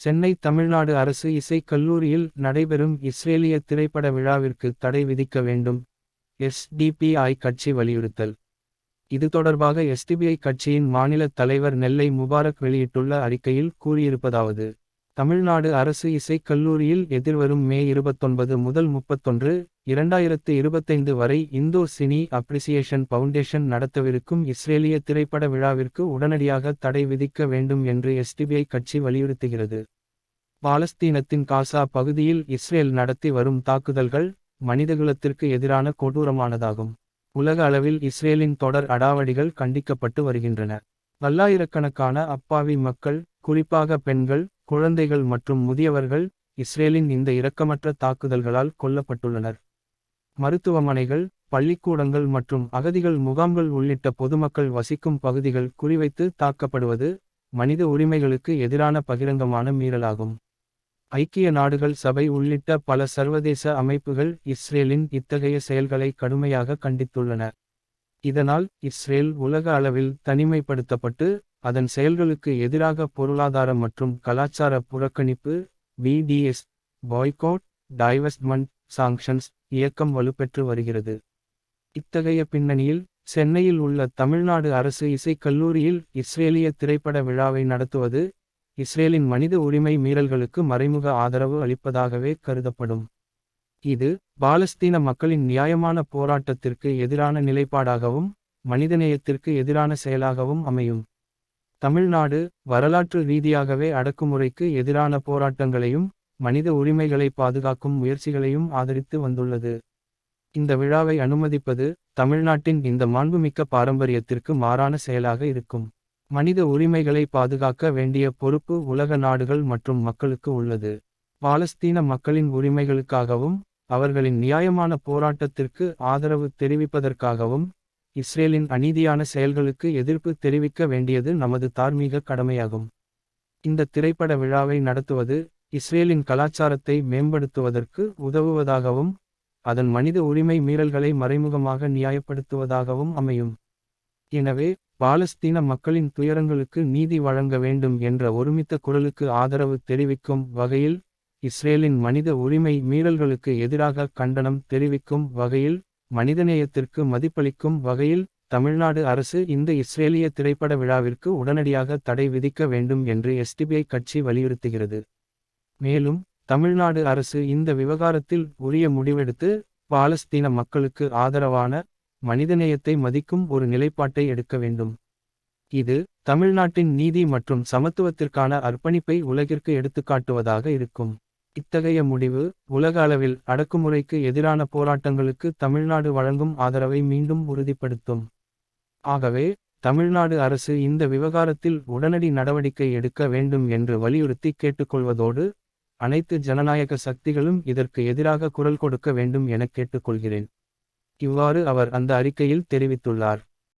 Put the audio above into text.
சென்னை தமிழ்நாடு அரசு இசைக் கல்லூரியில் நடைபெறும் இஸ்ரேலிய திரைப்பட விழாவிற்கு தடை விதிக்க வேண்டும் எஸ்டிபிஐ கட்சி வலியுறுத்தல். இது தொடர்பாக எஸ்டிபிஐ கட்சியின் மாநில தலைவர் நெல்லை முபாரக் வெளியிட்டுள்ள அறிக்கையில் கூறியிருப்பதாவது தமிழ்நாடு அரசு இசைக் கல்லூரியில் எதிர்வரும் மே இருபத்தொன்பது முதல் முப்பத்தொன்று இரண்டாயிரத்து இருபத்தைந்து வரை இந்தோ சினி அப்ரிசியேஷன் பவுண்டேஷன் நடத்தவிருக்கும் இஸ்ரேலிய திரைப்பட விழாவிற்கு உடனடியாக தடை விதிக்க வேண்டும் என்று எஸ்டிபிஐ கட்சி வலியுறுத்துகிறது. பாலஸ்தீனத்தின் காசா பகுதியில் இஸ்ரேல் நடத்தி வரும் தாக்குதல்கள் மனிதகுலத்திற்கு எதிரான கொடூரமானதாகும். உலக அளவில் இஸ்ரேலின் தொடர் அடாவடிகள் கண்டிக்கப்பட்டு வருகின்றன. பல்லாயிரக்கணக்கான அப்பாவி மக்கள் குறிப்பாக பெண்கள் குழந்தைகள் மற்றும் முதியவர்கள் இஸ்ரேலின் இந்த இரக்கமற்ற தாக்குதல்களால் கொல்லப்பட்டுள்ளனர். மருத்துவமனைகள் பள்ளிக்கூடங்கள் மற்றும் அகதிகள் முகாம்கள் உள்ளிட்ட பொதுமக்கள் வசிக்கும் பகுதிகள் குறிவைத்து தாக்கப்படுவது மனித உரிமைகளுக்கு எதிரான பகிரங்கமான மீறலாகும். ஐக்கிய நாடுகள் சபை உள்ளிட்ட பல சர்வதேச அமைப்புகள் இஸ்ரேலின் இத்தகைய செயல்களை கடுமையாக கண்டித்துள்ளன. இதனால் இஸ்ரேல் உலக அளவில் தனிமைப்படுத்தப்பட்டு அதன் செயல்களுக்கு எதிராக பொருளாதார மற்றும் கலாச்சார புறக்கணிப்பு பிடிஎஸ் பாய்கோட் டைவஸ்ட்மெண்ட் சாங்ஷன்ஸ் இயக்கம் வலுப்பெற்று வருகிறது. இத்தகைய பின்னணியில் சென்னையில் உள்ள தமிழ்நாடு அரசு இசைக் கல்லூரியில் இஸ்ரேலிய திரைப்பட விழாவை நடத்துவது இஸ்ரேலின் மனித உரிமை மீறல்களுக்கு மறைமுக ஆதரவு அளிப்பதாகவே கருதப்படும். இது பாலஸ்தீன மக்களின் நியாயமான போராட்டத்திற்கு எதிரான நிலைப்பாடாகவும் மனிதநேயத்திற்கு எதிரான செயலாகவும் அமையும். தமிழ்நாடு வரலாற்று ரீதியாகவே அடக்குமுறைக்கு எதிரான போராட்டங்களையும் மனித உரிமைகளை பாதுகாக்கும் முயற்சிகளையும் ஆதரித்து வந்துள்ளது. இந்த விழாவை அனுமதிப்பது தமிழ்நாட்டின் இந்த மாண்புமிக்க பாரம்பரியத்திற்கு மாறான செயலாக இருக்கும். மனித உரிமைகளை பாதுகாக்க வேண்டிய பொறுப்பு உலக நாடுகள் மற்றும் மக்களுக்கு உள்ளது. பாலஸ்தீன மக்களின் உரிமைகளுக்காகவும் அவர்களின் நியாயமான போராட்டத்திற்கு ஆதரவு தெரிவிப்பதற்காகவும் இஸ்ரேலின் அநீதியான செயல்களுக்கு எதிர்ப்பு தெரிவிக்க வேண்டியது நமது தார்மீக கடமையாகும். இந்த திரைப்பட விழாவை நடத்துவது இஸ்ரேலின் கலாச்சாரத்தை மேம்படுத்துவதற்கு உதவுவதாகவும் அதன் மனித உரிமை மீறல்களை மறைமுகமாக நியாயப்படுத்துவதாகவும் அமையும். எனவே பாலஸ்தீன மக்களின் துயரங்களுக்கு நீதி வழங்க வேண்டும் என்ற ஒருமித்த குரலுக்கு ஆதரவு தெரிவிக்கும் வகையில் இஸ்ரேலின் மனித உரிமை மீறல்களுக்கு எதிராக கண்டனம் தெரிவிக்கும் வகையில் மனிதநேயத்திற்கு மதிப்பளிக்கும் வகையில் தமிழ்நாடு அரசு இந்த இஸ்ரேலிய திரைப்பட விழாவிற்கு உடனடியாக தடை விதிக்க வேண்டும் என்று எஸ்டிபிஐ கட்சி வலியுறுத்துகிறது. மேலும் தமிழ்நாடு அரசு இந்த விவகாரத்தில் உரிய முடிவெடுத்து பாலஸ்தீன மக்களுக்கு ஆதரவான மனிதநேயத்தை மதிக்கும் ஒரு நிலைப்பாட்டை எடுக்க வேண்டும். இது தமிழ்நாட்டின் நீதி மற்றும் சமத்துவத்திற்கான அர்ப்பணிப்பை உலகிற்கு எடுத்துக்காட்டுவதாக இருக்கும். இத்தகைய முடிவு உலக அளவில் அடக்குமுறைக்கு எதிரான போராட்டங்களுக்கு தமிழ்நாடு வழங்கும் ஆதரவை மீண்டும் உறுதிப்படுத்தும். ஆகவே தமிழ்நாடு அரசு இந்த விவகாரத்தில் உடனடி நடவடிக்கை எடுக்க வேண்டும் என்று வலியுறுத்தி கேட்டுக்கொள்வதோடு அனைத்து ஜனநாயக சக்திகளும் இதற்கு எதிராக குரல் கொடுக்க வேண்டும் என கேட்டுக்கொள்கிறேன். இவ்வாறு அவர் அந்த அறிக்கையில் தெரிவித்துள்ளார்.